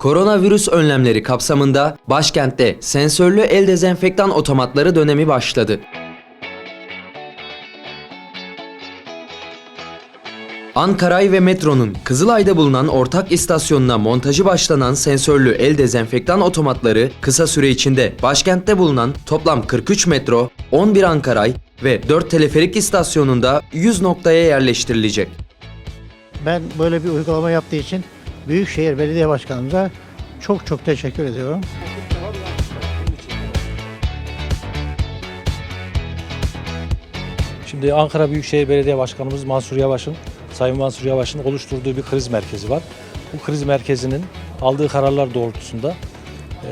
Koronavirüs önlemleri kapsamında başkentte sensörlü el dezenfektan otomatları dönemi başladı. Ankaray ve metronun Kızılay'da bulunan ortak istasyonuna montajı başlanan sensörlü el dezenfektan otomatları kısa süre içinde başkentte bulunan toplam 43 metro, 11 Ankaray ve 4 teleferik istasyonunda 100 noktaya yerleştirilecek. Ben böyle bir uygulama yaptığı için Büyükşehir Belediye Başkanımıza çok çok teşekkür ediyorum. Şimdi Ankara Büyükşehir Belediye Başkanımız Mansur Yavaş'ın, Sayın Mansur Yavaş'ın oluşturduğu bir kriz merkezi var. Bu kriz merkezinin aldığı kararlar doğrultusunda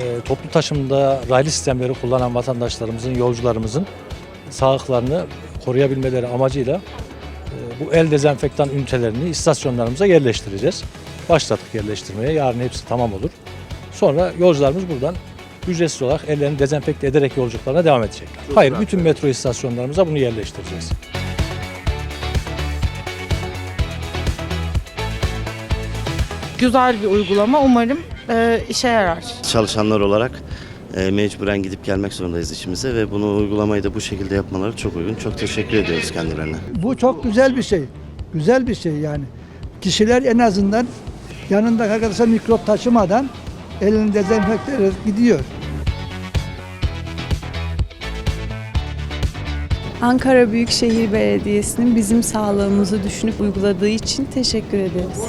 e, toplu taşımda raylı sistemleri kullanan vatandaşlarımızın, yolcularımızın sağlıklarını koruyabilmeleri amacıyla e, bu el dezenfektan ünitelerini istasyonlarımıza yerleştireceğiz. Başladık yerleştirmeye. Yarın hepsi tamam olur. Sonra yolcularımız buradan ücretsiz olarak ellerini dezenfekte ederek yolculuklarına devam edecekler. Hayır, bütün metro istasyonlarımıza bunu yerleştireceğiz. güzel bir uygulama. Umarım e, işe yarar. çalışanlar olarak e, mecburen gidip gelmek zorundayız işimize ve bunu uygulamayı da bu şekilde yapmaları çok uygun. Çok teşekkür ediyoruz kendilerine. Bu çok güzel bir şey. Güzel bir şey yani. Kişiler en azından yanında arkadaşa mikrop taşımadan elini dezenfekte gidiyor. Ankara Büyükşehir Belediyesi'nin bizim sağlığımızı düşünüp uyguladığı için teşekkür ederiz.